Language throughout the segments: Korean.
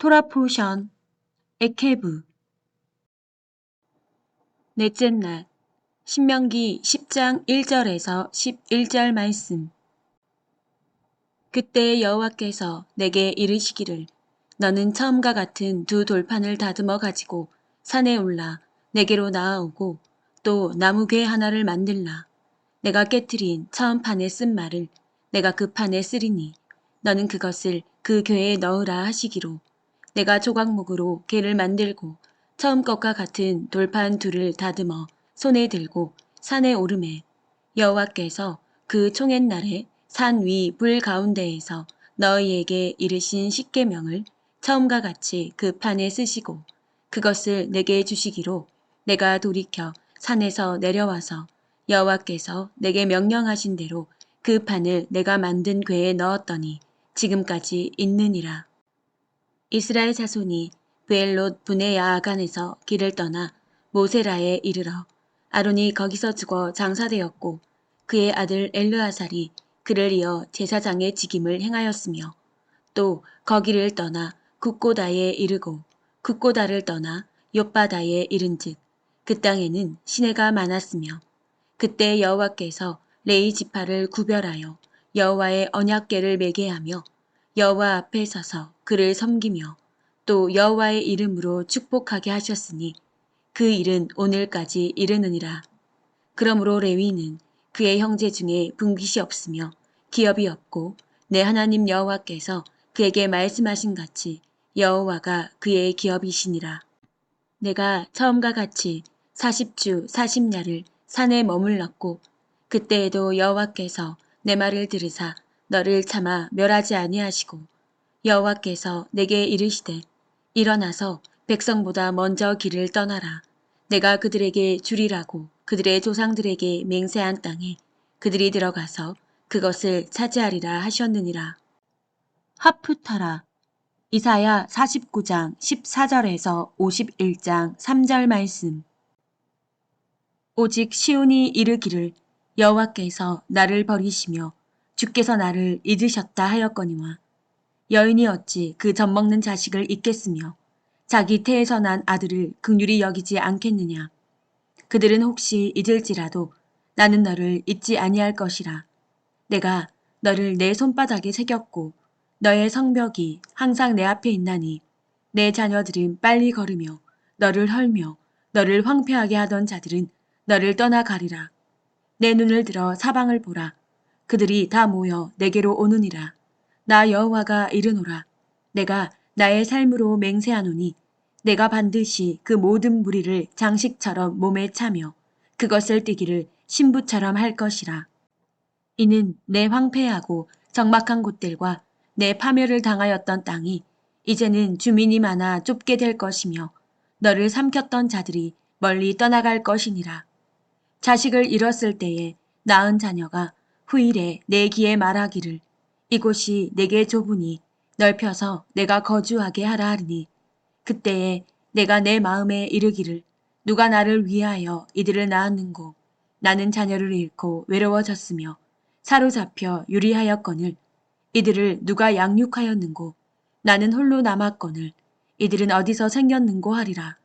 토라포션, 에케브. 넷째 날 신명기 10장 1절에서 11절 말씀. 그때 여호와께서 내게 이르시기를 너는 처음과 같은 두 돌판을 다듬어 가지고 산에 올라 내게로 나아오고 또 나무괴 하나를 만들라. 내가 깨뜨린 처음 판에 쓴 말을 내가 그 판에 쓰리니 너는 그것을 그 괴에 넣으라 하시기로 내가 조각목으로 괴를 만들고 처음 것과 같은 돌판 둘을 다듬어 손에 들고 산에 오르매 여호와께서 그 총옛날에 산 위 불 가운데에서 너희에게 이르신 십계명을 처음과 같이 그 판에 쓰시고 그것을 내게 주시기로 내가 돌이켜 산에서 내려와서 여호와께서 내게 명령하신 대로 그 판을 내가 만든 궤에 넣었더니 지금까지 있느니라. 이스라엘 자손이 브엘롯 분의 야아간에서 길을 떠나 모세라에 이르러 아론이 거기서 죽어 장사되었고 그의 아들 엘르아살이 그를 이어 제사장의 직임을 행하였으며 또 거기를 떠나 국고다에 이르고 국고다를 떠나 욥바다에 이른즉 그 땅에는 시내가 많았으며 그때 여호와께서 레이 지파를 구별하여 여호와의 언약궤를 매게 하며 여호와 앞에 서서 그를 섬기며 또 여호와의 이름으로 축복하게 하셨으니 그 일은 오늘까지 이르느니라. 그러므로 레위는 그의 형제 중에 분깃이 없으며 기업이 없고 내 하나님 여호와께서 그에게 말씀하신 같이 여호와가 그의 기업이시니라. 내가 처음과 같이 40주 40야를 산에 머물렀고 그때에도 여호와께서 내 말을 들으사 너를 참아 멸하지 아니하시고 여호와께서 내게 이르시되 일어나서 백성보다 먼저 길을 떠나라. 내가 그들에게 주리라고 그들의 조상들에게 맹세한 땅에 그들이 들어가서 그것을 차지하리라 하셨느니라. 하프타라 이사야 49장 14절에서 51장 3절 말씀 오직 시온이 이르기를 여호와께서 나를 버리시며 주께서 나를 잊으셨다 하였거니와 여인이 어찌 그 젖먹는 자식을 잊겠으며 자기 태에서 난 아들을 극률이 여기지 않겠느냐 그들은 혹시 잊을지라도 나는 너를 잊지 아니할 것이라 내가 너를 내 손바닥에 새겼고 너의 성벽이 항상 내 앞에 있나니 내 자녀들은 빨리 걸으며 너를 헐며 너를 황폐하게 하던 자들은 너를 떠나가리라. 내 눈을 들어 사방을 보라. 그들이 다 모여 내게로 오느니라. 나 여호와가 이르노라. 내가 나의 삶으로 맹세하노니 내가 반드시 그 모든 무리를 장식처럼 몸에 차며 그것을 띠기를 신부처럼 할 것이라. 이는 내 황폐하고 적막한 곳들과 내 파멸을 당하였던 땅이 이제는 주민이 많아 좁게 될 것이며 너를 삼켰던 자들이 멀리 떠나갈 것이니라. 자식을 잃었을 때에 낳은 자녀가 후일에 내 귀에 말하기를. 이곳이 내게 좁으니 넓혀서 내가 거주하게 하라 하리니. 그때에 내가 내 마음에 이르기를 누가 나를 위하여 이들을 낳았는고 나는 자녀를 잃고 외로워졌으며 사로잡혀 유리하였거늘 이들을 누가 양육하였는고 나는 홀로 남았거늘 이들은 어디서 생겼는고 하리라.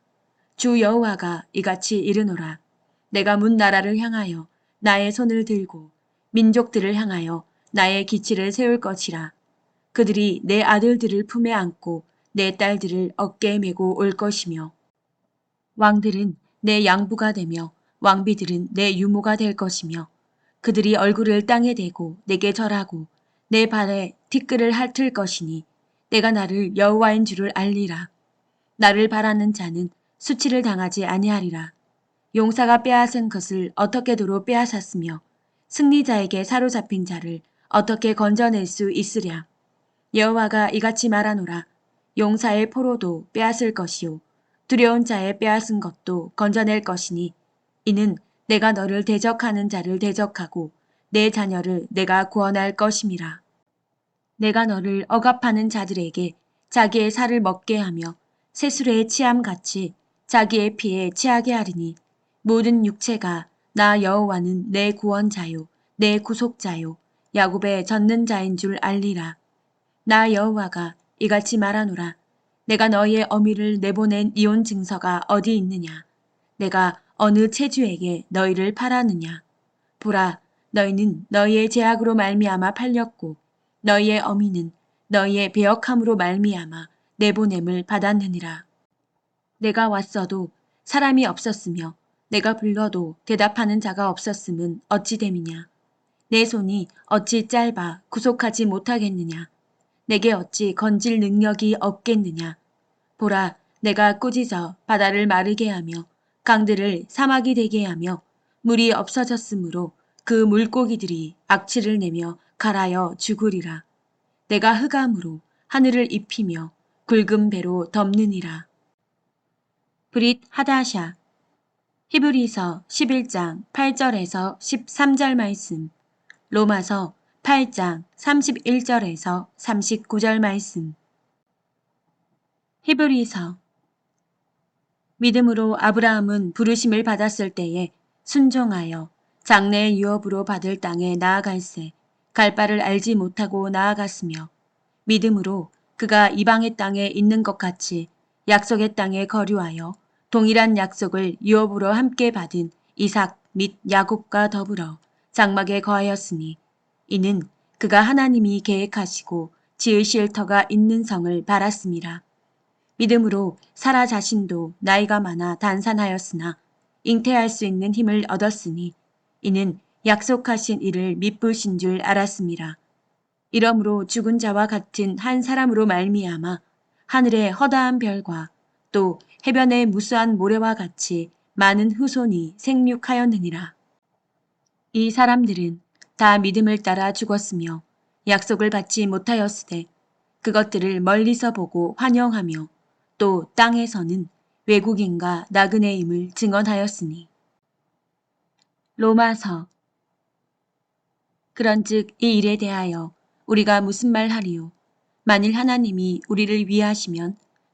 주 여호와가 이같이 이르노라. 내가 문 나라를 향하여 나의 손을 들고 민족들을 향하여 나의 기치를 세울 것이라. 그들이 내 아들들을 품에 안고 내 딸들을 어깨에 메고 올 것이며 왕들은 내 양부가 되며 왕비들은 내 유모가 될 것이며 그들이 얼굴을 땅에 대고 내게 절하고 내 발에 티끌을 핥을 것이니 내가 나를 여호와인 줄을 알리라. 나를 바라는 자는 수치를 당하지 아니하리라. 용사가 빼앗은 것을 어떻게 도로 빼앗았으며 승리자에게 사로잡힌 자를 어떻게 건져낼 수 있으랴. 여호와가 이같이 말하노라. 용사의 포로도 빼앗을 것이요. 두려운 자의 빼앗은 것도 건져낼 것이니 이는 내가 너를 대적하는 자를 대적하고 내 자녀를 내가 구원할 것임이라. 내가 너를 억압하는 자들에게 자기의 살을 먹게 하며 새술의 치암같이 자기의 피에 취하게 하리니 모든 육체가 나 여호와는 내 구원자요 내 구속자요 야곱의 젖는 자인 줄 알리라. 나 여호와가 이같이 말하노라. 내가 너희의 어미를 내보낸 이혼 증서가 어디 있느냐? 내가 어느 체주에게 너희를 팔았느냐? 보라, 너희는 너희의 제약으로 말미암아 팔렸고 너희의 어미는 너희의 배역함으로 말미암아 내보냄을 받았느니라. 내가 왔어도 사람이 없었으며 내가 불러도 대답하는 자가 없었음은 어찌 됨이냐? 내 손이 어찌 짧아 구속하지 못하겠느냐? 내게 어찌 건질 능력이 없겠느냐? 보라, 내가 꾸짖어 바다를 마르게 하며 강들을 사막이 되게 하며 물이 없어졌으므로 그 물고기들이 악취를 내며 갈아여 죽으리라. 내가 흑암으로 하늘을 입히며 굵은 배로 덮느니라. 브릿 하다샤 히브리서 11장 8절에서 13절 말씀 로마서 8장 31절에서 39절 말씀. 히브리서. 믿음으로 아브라함은 부르심을 받았을 때에 순종하여 장래의 유업으로 받을 땅에 나아갈새 갈 바를 알지 못하고 나아갔으며 믿음으로 그가 이방의 땅에 있는 것 같이 약속의 땅에 거류하여 동일한 약속을 유업으로 함께 받은 이삭 및 야곱과 더불어 장막에 거하였으니 이는 그가 하나님이 계획하시고 지으실 터가 있는 성을 바랐습니다. 믿음으로 사라 자신도 나이가 많아 단산하였으나 잉태할 수 있는 힘을 얻었으니 이는 약속하신 이를 믿부신 줄 알았습니다. 이러므로 죽은 자와 같은 한 사람으로 말미암아 하늘의 허다한 별과 또 해변의 무수한 모래와 같이 많은 후손이 생육하였느니라. 이 사람들은 다 믿음을 따라 죽었으며 약속을 받지 못하였으되 그것들을 멀리서 보고 환영하며 또 땅에서는 외국인과 나그네임을 증언하였으니. 로마서. 그런즉 이 일에 대하여 우리가 무슨 말 하리요? 만일 하나님이 우리를 위하시면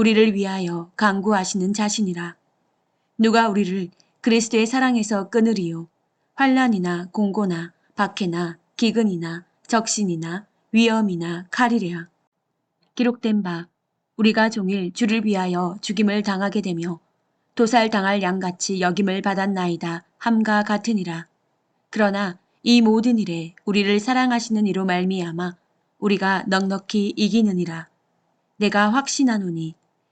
우리를 위하여 강구하시는 자신이라. 누가 우리를 그리스도의 사랑에서 끊으리요? 환란이나 공고나 박해나 기근이나 적신이나 위험이나 칼이랴. 기록된 바 우리가 종일 주를 위하여 죽임을 당하게 되며 도살 당할 양같이 여김을 받았나이다 함과 같으니라. 그러나 이 모든 일에 우리를 사랑하시는 이로 말미암아 우리가 넉넉히 이기느니라. 내가 확신하노니